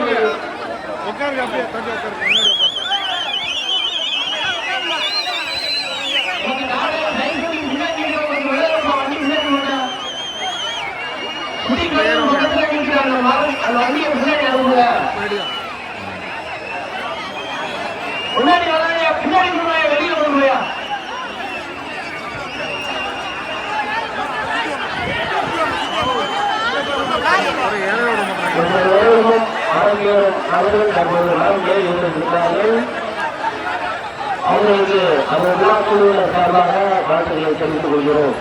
உட்காருங்க அப்படியே கொஞ்சம் உட்காருங்க முன்னாடி உட்காருங்க. முன்னாடி நிக்கிறவங்க விலக போ, வண்டி முன்னாடி போனே. குடிக்கிறவங்க பக்கத்துல நிக்கிறாங்க. மரம், அந்த வண்டியை முன்னாடி அனுப்புங்க. முன்னாடி வராயா பின்னாடி போயா வெளியில போயா அவரை ஏற விட மாட்டாங்க இந்த நேரமும் ஆரோக்கியம் அவர்கள் தற்போது நான்கே இருந்திருக்கிறார்கள் அவர்களுக்கு அந்த விழா குழுவினர் சார்பாக வாழ்த்துக்களை தெரிவித்துக் கொள்கிறோம்.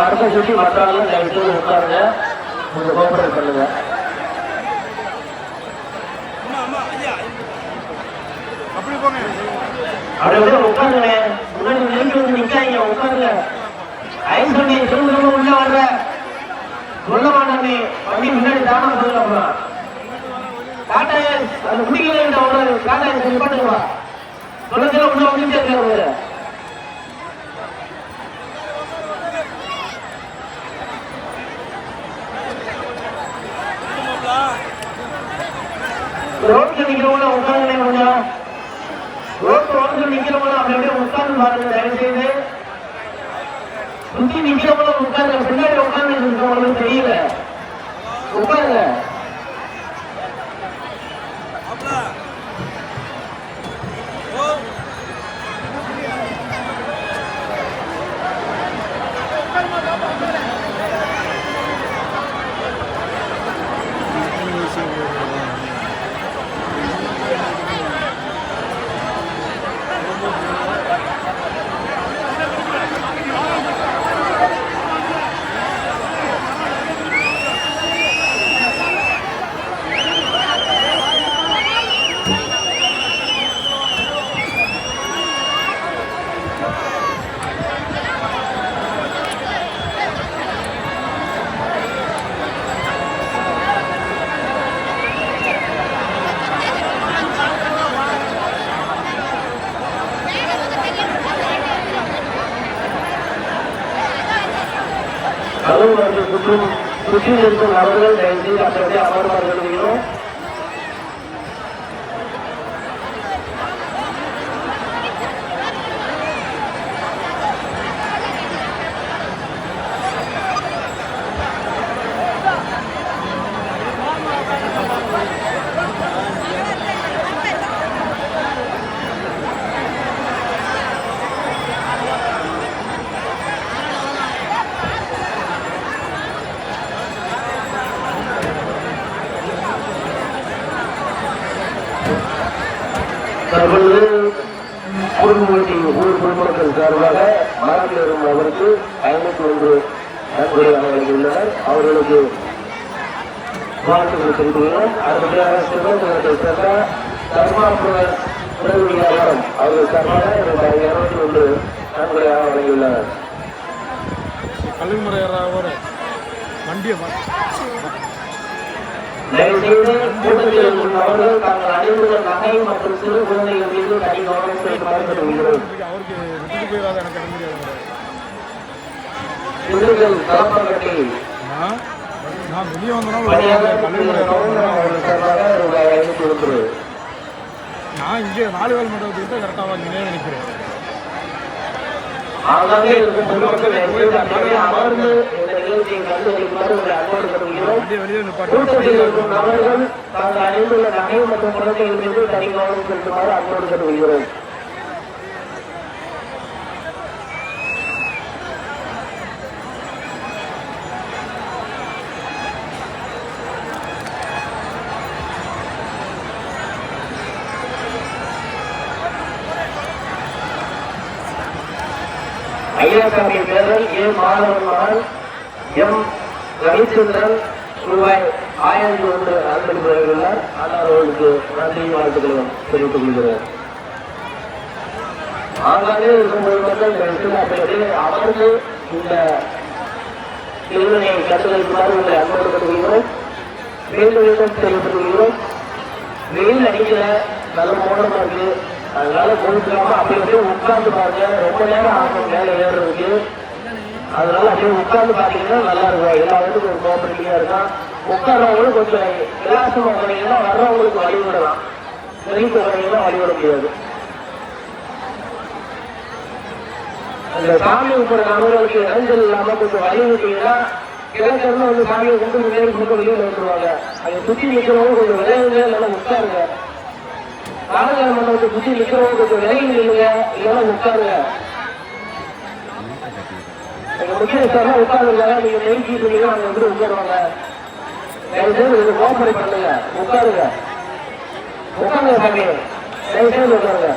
அடுத்த சுற்றி மற்றவர்கள் தயவு உட்காருங்க. கொஞ்சம் கோபுரம் பண்ணுங்க. அப்படி உட்காருங்க. முன்னாடி வந்து உட்காருங்க. ஐஸ் உள்ள வர்ற சொல்ல மாட்டானே வண்டி முன்னாடி தானா சொல்லப்பா டாடா ஏஸ் அந்த குடிக்கல ஒரு டாடா ஏஸ் நிப்பாட்டுங்க சொல்லத்துல உள்ள வந்துட்டே இருக்காரு ரோட்ல நிக்கிறவங்க கொஞ்சம். அப்படி அப்படியே உட்கார்ந்து பாருங்க தயவு செய்து சுத்தி நிக்கிறவங்க உட்காருங்க பின்னாடி உட்கார்ந்து தெரியல. உட்காருங்க கதவு கட்சியில் இருக்கும் நபர்கள் தயவு செய்து அமர்வார்கள் தற்பொழுது குடும்பத்தின் ஊர் குடும்பத்தின் சார்பாக மரத்தில் ஏறும் அவருக்கு ஐநூத்தி ஒன்று நன்கொடையாக உள்ளனர் அவர்களுக்கு வாழ்த்துக்களை தெரிவித்துள்ளனர் அடுத்ததாக சிவகங்கத்தை சேர்ந்த தர்மாபுர உணவு வியாபாரம் அவர்கள் சார்பாக ரூபாய் இருநூத்தி ஒன்று நன்கொடையாக வழங்கியுள்ளனர். கல்விமுறை ஏறாவோட வண்டியை தயவுசெய்து கூட்டத்தில் இருக்கும் நபர்கள் தாங்கள் நகை மற்றும் சிறு குழந்தைகள் மீது தனி கவனம் செலுத்துமாறு நான் வெளியே ரூபாய் ஐநூத்தி ஒன்று நான் இங்கே நாலு கரெக்டாக வாங்கினே நினைக்கிறேன். அமர்ந்து இந்த நிகழ்ச்சியை அன்போடு கூட்டத்தில் இருக்கும் நபர்கள் தாங்கள் அணிந்துள்ள நகை மற்றும் குழந்தைகள் மீது தனி கவனம் செலுத்துமாறு அன்போடு ஐயாசாமி பேரல் ஏ மாணவன் மகன் எம் ரவிச்சந்திரன் ரூபாய் ஆயிரத்தி ஒன்று அன்பளிப்பு வழங்கியுள்ளார் ஆனால் அவர்களுக்கு நன்றி வாழ்த்துக்களும் தெரிவித்துக் கொள்கிறேன். ஆங்காங்கே இருக்கும்போது மட்டும் இந்த சுற்றுலாப்பயணத்தில் அமர்ந்து இந்த இதனை கண்டுகளிக்குமாறு உங்களை அன்போடு கொள்கிறோம் மீண்டும் மீண்டும் தெரிவித்துக் கொள்கிறோம் வெயில் அடிக்கல நல்ல மோடமா இருக்கு. அதனால கொடுக்காம அப்படி அப்படியே உட்கார்ந்து பாருங்க. ரொம்ப நேரம் ஆகும் மேலே ஏறுறதுக்கு அதனால அப்படியே உட்கார்ந்து பாத்தீங்கன்னா நல்லா இருக்கும். எல்லா வீட்டுக்கும் ஒரு கோபரேட்டிவா இருக்கும் உட்கார்றவங்களும் கொஞ்சம் விலாசமா போனீங்கன்னா வர்றவங்களுக்கு வழி விடலாம் வெளிக்கு போனீங்கன்னா வழி விட முடியாது. அந்த சாமி கும்பிட்ற நபர்களுக்கு இடங்கள் இல்லாம கொஞ்சம் வழி விட்டீங்கன்னா கிழக்கிருந்து வந்து சாமியை கொண்டு முன்னேறி கொடுத்து வெளியில் வந்துருவாங்க. அதை சுத்தி நிற்கிறவங்க கொஞ்சம் விளையாடுங்க இல்லைன்னா உட்காருங்க. நாடக மண்டபத்தை சுத்தி நிற்கிறவங்க கொஞ்சம் விளையாடுங்க இல்லைன்னா உட்காருங்க. எங்க முக்கிய சார் உட்காருங்க நீங்க நெருக்கிட்டு இருந்தீங்கன்னா அவங்க வந்து உட்காருவாங்க. தயவு செய்து கொஞ்சம் கோஆபரேட் பண்ணுங்க. உட்காருங்க. உட்காருங்க சாமி. தயவு செய்து உட்காருங்க.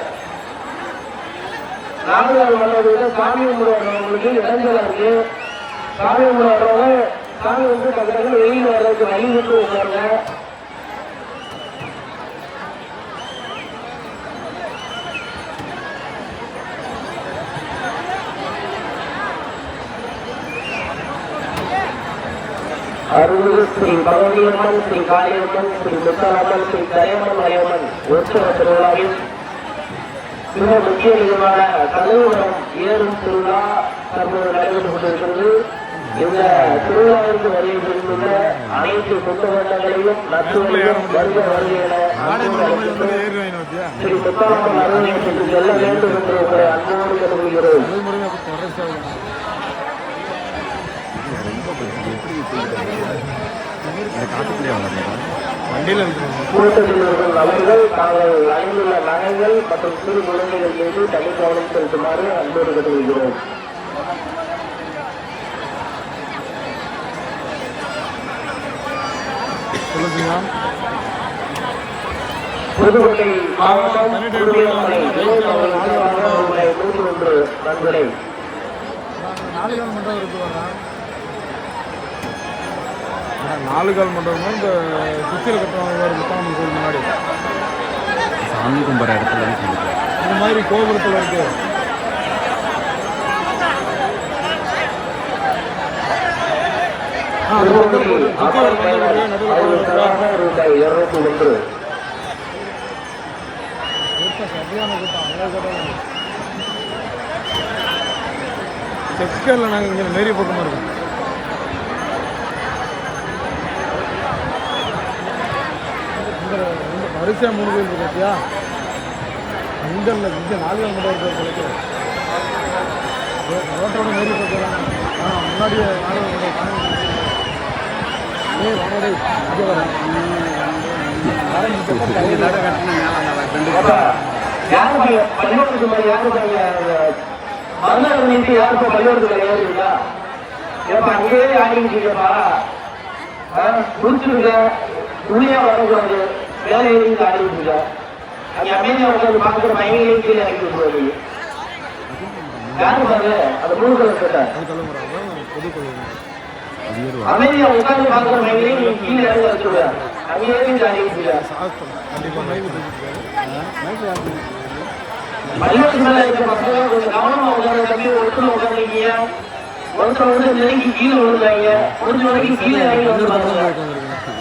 நாடுகால் மண்டபத்துல சாமி கும்பிட வர்றவங்களுக்கு இடைஞ்சலா இருக்கு. சாமி கும்பிட வர்றவங்க சாமி வந்து டக்கு வெயில் வர்றதுக்கு வழி விட்டு உட்காருங்க. அருள்மிகு ஸ்ரீ பகவதியம்மன் ஸ்ரீ காளியம்மன் ஸ்ரீ முத்தாலம்மன் ஸ்ரீ கரையம்மன் அலையம்மன் உற்சவ திருவிழாவில் மிக முக்கிய நிகழ்வான கலைவரம் ஏறும் திருவிழா தற்போது நடைபெற்றுக் கொண்டிருக்கிறது இந்த திருவிழாவிற்கு வருகை புரிந்துள்ள அனைத்து புத்தகங்களையும் நச்சுகளையும் வருக வருக என அன்போடு அழைக்கின்றோம். ஏறுவேன் பார்த்தியா ஸ்ரீ முத்தாலம்மன் அருள்நிலையத்திற்கு செல்ல வேண்டும் என்று அன்போடு கருதுகிறோம் அது முறையாக வண்டியில் தாங்கள் அணிந்துள்ள நகைகள் மற்றும் சிறு குழந்தைகள் மீது தனி கவனம் செலுத்துமாறு அன்போடு சொல்லுங்க புதுக்கோட்டை மாவட்டம் நூற்றி ஒன்று நண்பரை இருக்கு நாலு கால் மண்டபம் இந்த சுத்தியில் கட்டுறவங்க ஒரு முத்தாமன் கோயில் முன்னாடி. சாமி கும்பிட்ற இடத்துல இந்த மாதிரி கோபுரத்தில் இருக்கு. இருநூத்தி ஒன்று சரியான கூட்டம். அங்கே கூட்டம் செக்கரில் நாங்கள் இங்கே மேரி பக்கமாக இருக்கோம் இந்த இந்த வரிசையாக மூணு கோயில் இருக்கு பார்த்தியா இங்கே இல்லை இங்கே நாலு கால் மட்டும் இருக்கிற பிள்ளைக்கு ரோட்டோட மேரி பக்கம் ஆ முன்னாடியே நாலு கால் மட்டும் ஏய் வாங்க டேய் இங்கே வரேன் வரேன் இந்த பக்கம் கையில் அப்ப யாரு பையன் பள்ளிக்கூடத்துக்கு மேல யாரு பையன் மறுநாள் நீட்டு யாருப்பா பள்ளிக்கூடத்துக்கு ஏறுறீங்களா ஏப்பா அங்கேயே ஆரம்பிச்சீங்கப்பா புடிச்சிருக்க உள்ளே வரக்கூடாது. வேலை எழுதி ஆரம்பிச்சுங்க அங்க அமைதியா உட்காந்து பாக்குற மயங்களையும் கீழே இறக்கி விட்டுருவாங்க யாரு பாரு அந்த மூணு கலர் கேட்ட அது தலைமுறை பொதுக்குழு அமைதியா உட்காந்து பாக்குற மயங்களையும் நீங்க கீழே இறங்கி வச்சுருவ அங்கேயே இருந்து மேல இருக்க பசங்க கொஞ்சம் கவனமா உட்கார தம்பி ஒருத்தர் உட்காந்துருக்கீங்க ஒருத்தர் வந்து நெருங்கி கீழே விழுந்தாங்க முடிஞ்ச வரைக்கும் கீழே இறங்கி வந்து பாருங்க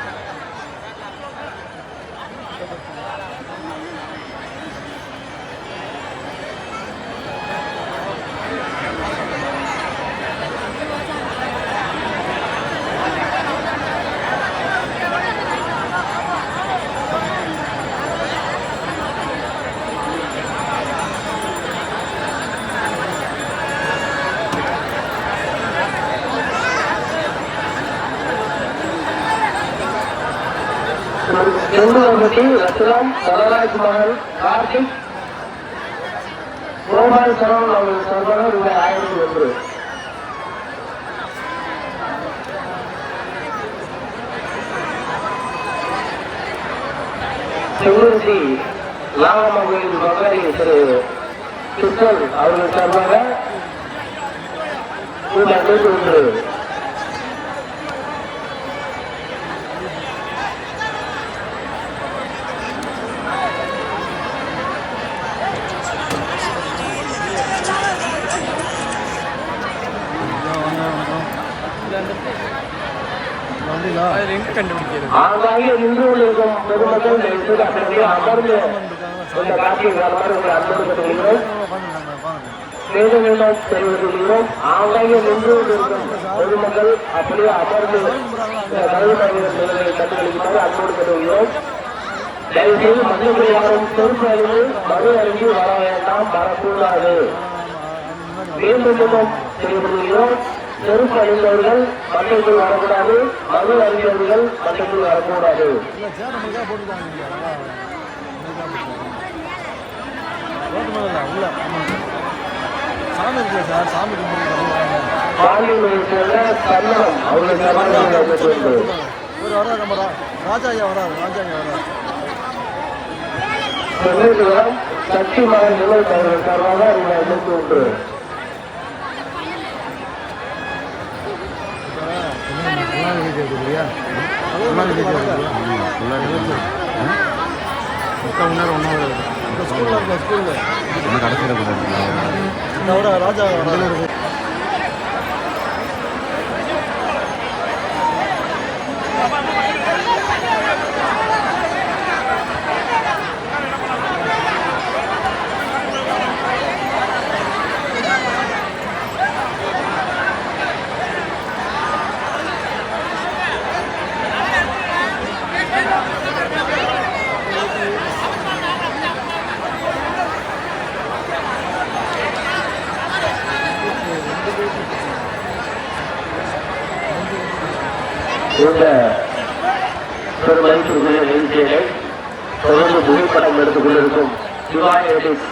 மது வந்துட்டு ரத்னம் தனராஜ் மகன் கார்த்திக் கோபால் சரவணன் அவர்கள் சார்பாக ரூபாய் ஆயிரத்தி ஒன்று செங்குறிச்சி நாகம்மா கோயில் திரு சுத்தல் அவர்கள் சார்பாக ரூபாய் நூற்றி ஒன்று எங்கே கண்டுபிடிக்கிறது. ஆங்காங்கே நின்று கொண்டிருக்கும் பொதுமக்கள் தயவு செய்து அப்படியே அமர்ந்து இந்த காட்சியை காணுமாறு உங்களை அன்போடு கேட்டுக்கொள்கிறோம் மேலும் மீண்டும் தெரிவித்துள்ளோம் ஆங்காங்கே நின்று கொண்டிருக்கும் பொதுமக்கள் அப்படியே அமர்ந்து இந்த கல்வி தலைவர் நிலையை கண்டுகளிக்குமாறு அன்போடு கேட்டுக்கொள்கிறோம். தயவு செய்து மதுரை யாரும் பொறுப்பு அறிவு மது அருகி வர வேண்டாம் வரக்கூடாது மீண்டும் செருப்பு அணிந்தவர்கள் மண்டைக்குள் வரக்கூடாது மது அறிந்தவர்கள் மண்டைக்குள் வரக்கூடாது. இல்லை அவர்கள் ராஜா ஐயா ராஜா ஐயா சக்தி மகன் நிலை சார்பாக இந்த ஒன்று முக்கால் மணி நேரம் ஒன்றா இந்த ஸ்கூலில் ஸ்கூலில் ராஜா வராரு இந்த பெருமதிப்புக்குரிய நிகழ்ச்சியை தொடர்ந்து புகைப்படம் எடுத்துக் கொண்டிருக்கும் சிவா எடிட்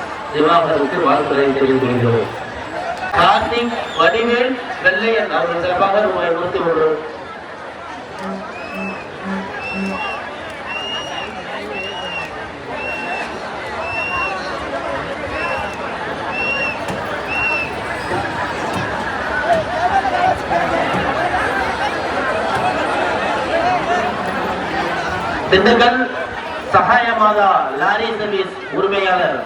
என்பதை தெரிந்து கொள்கிறோம் கார்த்திக் வடிவேல் வெள்ளையன் அவர்கள் சிறப்பாக ரூபாய் நூத்தி ஒன்று திண்டுக்கல் சகாயமாதா லாரி சர்வீஸ் உரிமையாளர்.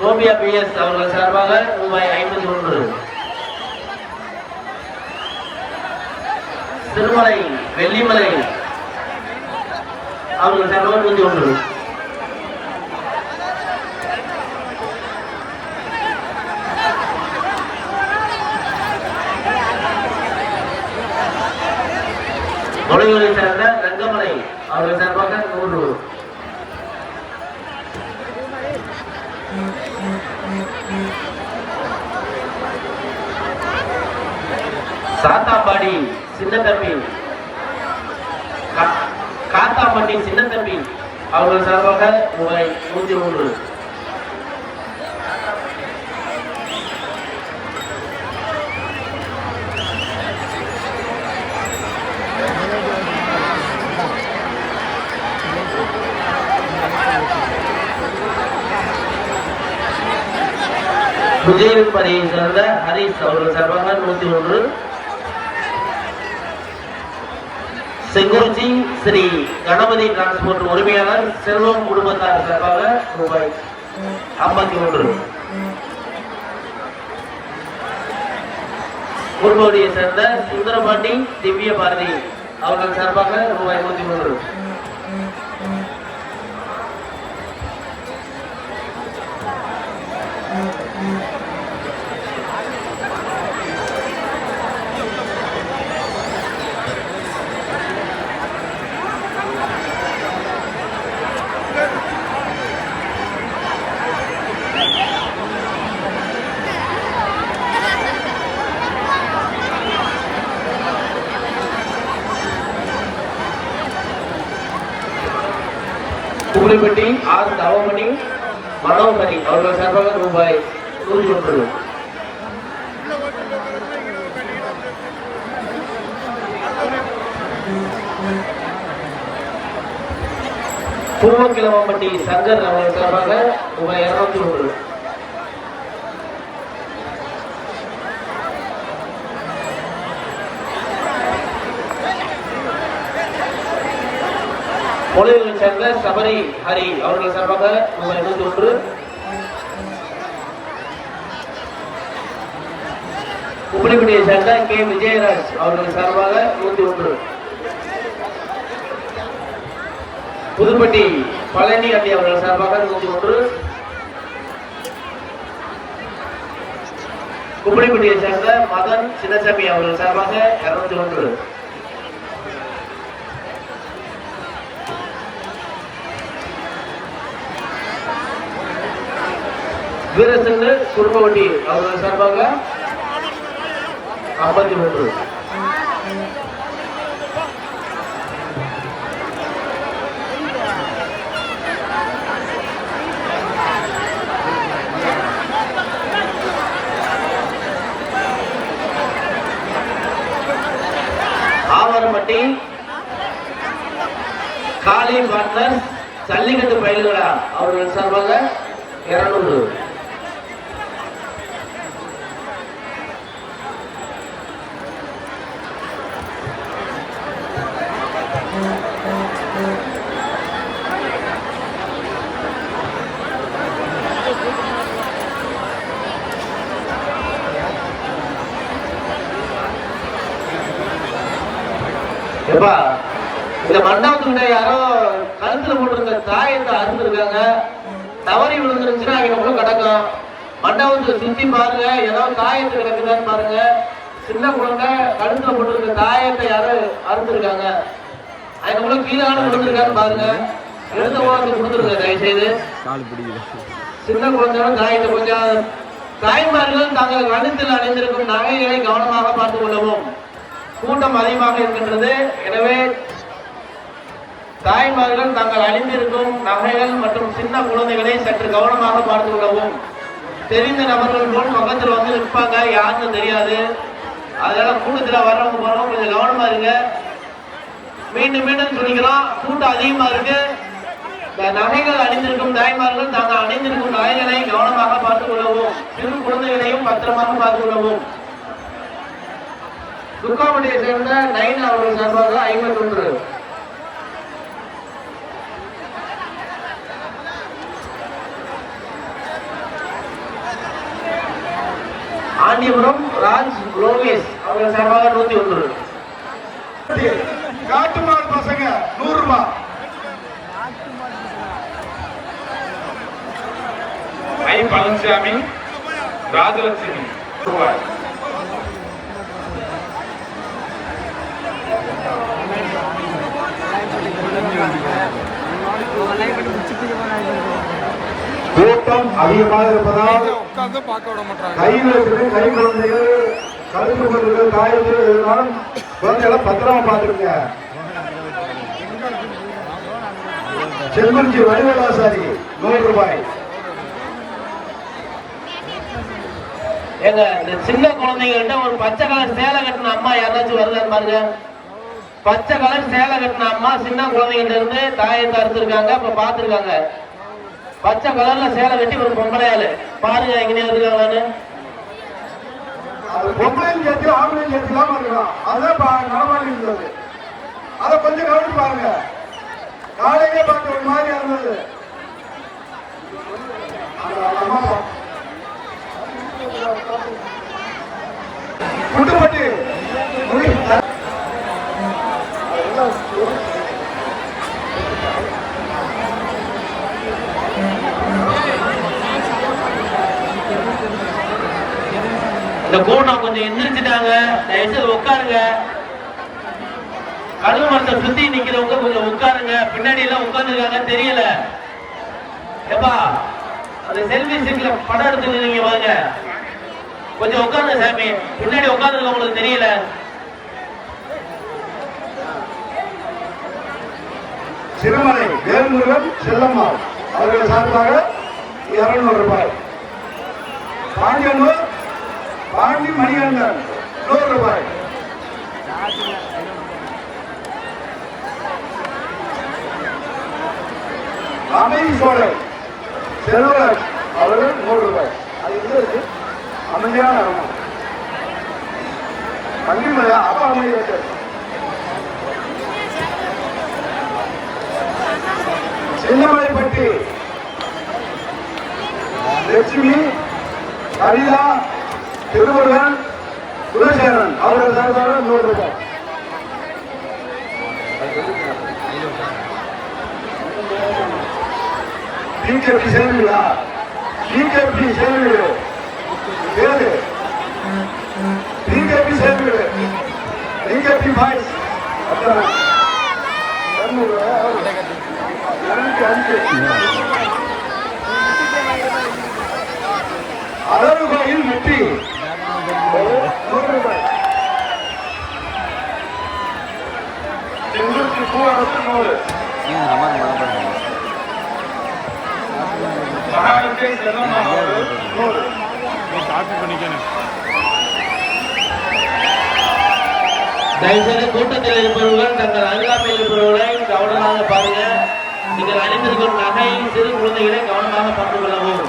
சோபியா பிஎஸ் அவர்கள் சார்பாக ரூபாய் ஐம்பத்தி ஒன்று திருமலை வெள்ளிமலை அவர்கள் சார்பாக நூத்தி ஒன்று தொலைவுகளை சேர்ந்த ரங்கமலை அவர்கள் சார்பாக நூறு சாத்தாம்பாடி சின்னத்தம்பி. கா- காத்தாம்பட்டி சின்னத்தம்பி. அவர்கள் சார்பாக ரூபாய் நூத்தி மூன்று. விஜயகுமாரியை சேர்ந்த ஹரிஸ் அவர்கள் சார்பாக நூத்தி ஒன்று. செங்குறிச்சி ஸ்ரீ கணபதி டிரான்ஸ்போர்ட் உரிமையாளர் செல்வம் குடும்பத்தார் சார்பாக ரூபாய் ஐம்பத்தி ஒன்று. குருபோடியை சேர்ந்த சுந்தரபாண்டி திவ்ய பாரதி அவர்கள் சார்பாக ரூபாய் நூத்தி மூன்று. புலிப்பட்டி ஆர் தவமணி மனோகரி அவர்கள் சார்பாக ரூபாய் நூற்றி ஒன்று பூவங்கிழமம்பட்டி சங்கர் அவர்கள் சார்பாக ரூபாய் இருநூத்தி ஒன்று மொழிகளில் சேர்ந்த சபரி ஹரி அவர்கள் சார்பாக ரூபாய் நூத்தி ஒன்று. குப்படிப்பட்டியை சேர்ந்த கே. விஜயராஜ் அவர்கள் சார்பாக நூத்தி ஒன்று. புதுப்பட்டி பழனி அண்ணி அவர்கள் சார்பாக நூத்தி ஒன்று. குப்படிப்பட்டியை சேர்ந்த மதன் சின்னசாமி அவர்கள் சார்பாக இருநூத்தி ஒன்று. வீரசங்கர் குடும்ப வண்டி அவர்கள் சார்பாக ஐம்பத்தி மூன்று. ஆவரம்பட்டி காளி பார்ட்னர் ஜல்லிக்கட்டு பயில்களா அவர்கள் சார்பாக இருநூறு. எப்பா இந்த மண்டபத்துக்கிட்ட யாரோ கழுத்துல போட்டிருந்த தாயத்தை அறுந்துருக்காங்க தவறி விழுந்துருந்துச்சுன்னா அவங்க கிடக்கும் மண்டபத்தை சுத்தி பாருங்க ஏதோ தாயத்து கிடக்குதான்னு பாருங்க. சின்ன குழந்தை கழுத்துல போட்டிருக்க தாயத்தை யாரோ அறுந்துருக்காங்க அவங்க நம்மளும் கீழான விழுந்திருக்கான்னு பாருங்க. எழுந்த குழந்தை கொடுத்துருங்க தயவு செய்து சின்ன குழந்தைகளும் தாயத்தை கொஞ்சம் தாய்மார்கள் தாங்கள் கழுத்தில் அணிந்திருக்கும் நகைகளை கவனமாக பார்த்துக் கொள்ளவும். கூட்டம் அதிகமாக இருக்கின்றது. எனவே தாய்மார்கள் தாங்கள் அணிந்திருக்கும் நகைகள் மற்றும் சின்ன குழந்தைகளை சற்று கவனமாக பார்த்துக் கொள்ளவும். தெரிந்த நபர்கள் போல் பக்கத்தில் வந்து நிற்பாங்க. யாருன்னு தெரியாது. அதனால கூட்டத்தில் வர்றவங்க போறவங்க கொஞ்சம் கவனமா இருங்க. மீண்டும் மீண்டும் சொல்லிக்கிறோம். கூட்டம் அதிகமா இருக்கு. நகைகள் அணிந்திருக்கும் தாய்மார்கள் தாங்கள் அணிந்திருக்கும் நகைகளை கவனமாக பார்த்துக் கொள்ளவும் சிறு குழந்தைகளையும் பத்திரமாக பார்த்துக் கொள்ளவும். துக்காமட்டியை சேர்ந்த நைன் அவர்கள் சார்பாக ஐம்பத்தி ஒன்று ஆண்டிபுரம் ராஜ் லோகேஷ் அவர்கள் சார்பாக நூத்தி ஒன்று காட்டுமாடு பசங்க நூறு ரூபாய் ஐ பழனிசாமி ராஜலட்சுமி. ரூபாய் கூட்டம் அதிகமாக இருப்பதால் உட்காந்து பார்க்க விட மாட்டாங்க. கையில் இருக்கிற கை குழந்தைகள் கழுத்து குழந்தைகள் காயத்தில் இருந்தாலும் குழந்தைகளை பத்திரமா பார்த்துருங்க செல்வஞ்சி வடிவேலாசாரி நூறு ரூபாய். ஏங்க இந்த சின்ன குழந்தைங்கள்ட்ட ஒரு பச்சை கலர் சேலை கட்டின அம்மா யாராச்சும் வருதான்னு பாருங்க. பச்சை கலர் சேலை கட்டின அம்மா சின்ன குழந்தைங்கள்ட்ட இருந்து தாயத்தை அறுத்திருக்காங்க அப்ப பாத்துருக்காங்க பச்சை கலர்ல சேலை வெட்டி ஒரு பொம்பளையாளு. பாருங்க எங்கனே இருக்காங்களான்னு. அது பொம்பளையும் சேர்த்து ஆம்பளையும் சேர்த்து இல்லாம இருக்கலாம் அதான் பா- நடமாடி இருந்தது அதை கொஞ்சம் கவனிச்சு பாருங்க. காலையிலே பார்க்க ஒரு மாதிரியா இருந்தது. அந்த இந்த கூட்டம் கொஞ்சம் எந்திரிச்சுட்டாங்க. தயவுசெய்து உட்காருங்க. கழுவு மரத்தை சுத்தி நிக்கிறவங்க கொஞ்சம் உட்காருங்க. பின்னாடி எல்லாம் உட்கார்ந்துருக்காங்க தெரியல. ஏப்பா அந்த செல்வி சீட்ல படம் எடுத்து நீங்க வாங்க கொஞ்சம் உட்காருங்க சாமி. பின்னாடி உட்காந்துருக்க உங்களுக்கு தெரியல. சிறுமலை வேல்முருகன் செல்லம்மாள். அவர்கள் சார்பாக இருநூறு ரூபாய். பாண்டியனூர் பாண்டி மணிகண்டன் நூறு ரூபாய். அமைதி சோழர் செல்வர் அவர்கள் நூறு ரூபாய். அது எங்க இருக்கு? அமைதியான இடமா கண்டிமலையா அப்ப அமைதி சின்னமலைப்பட்டி லட்சுமி ஹரிதா திருமுருகன் குலசேகரன் அவர்கள் சார்பாக நூறு ரூபாய். பிஜேபி சேர்ந்தீங்களா பிஜேபி சேர்ந்து ஏது? பிஜேபி சேர்ந்து பிஜேபி பாய்ஸ் அப்புறம் இரநூறு இருநூத்தி வெற்றி நூறு ரூபாய் அரசு நூறு நூறு தயவுசெய்து கூட்டத்தில் இருப்பவர்கள் தங்கள் அருகாமையில் இருப்பவர்களை கவனமாக பாருங்க. நீங்கள் அணிந்திருக்கும் நகை சிறு குழந்தைகளை கவனமாக பார்த்து கொள்ளவும்.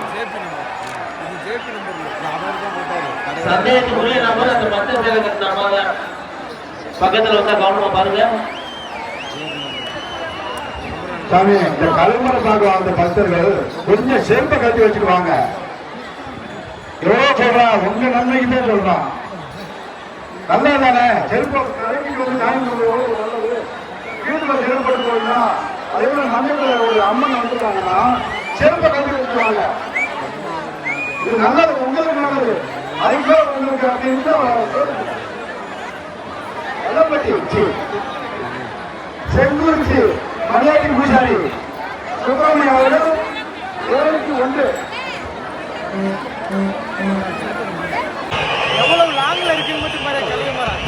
சந்தேகத்துக்குரிய நபர் அந்த கட்டின நபர் பக்கத்துல வந்தா கவனமா பாருங்க. சாமி இந்த கலம்பர சாகுவாங்க அந்த பக்தர்கள் கொஞ்சம் செருப்பை கட்டி வச்சுக்குவாங்க. எவ்வளவு சொல்றா உங்க நன்மைக்கு தான் சொல்றான். நல்லா தானே? செருப்பை கலைக்கு வந்து சாமி கும்பிடுறது நல்லது? வீட்டுல செருப்பட்டு போயினா அதே போல மஞ்சள் ஒரு அம்மன் வந்துருக்காங்கன்னா செருப்பை கட்டி வச்சுருவாங்க இது நல்லது உங்களுக்கு நல்லது. அதுக்கு உங்களுக்கு அப்படின்னு தான் வெள்ளப்பட்டி செங்குறிச்சி. மலையாளி பூசாரி சுப்பிரமணியம் அவர்கள் இருநூத்தி ஒன்று. எவ்வளவு லாங்ல இருக்குன்னு மட்டும் பாரு கலிய மரம்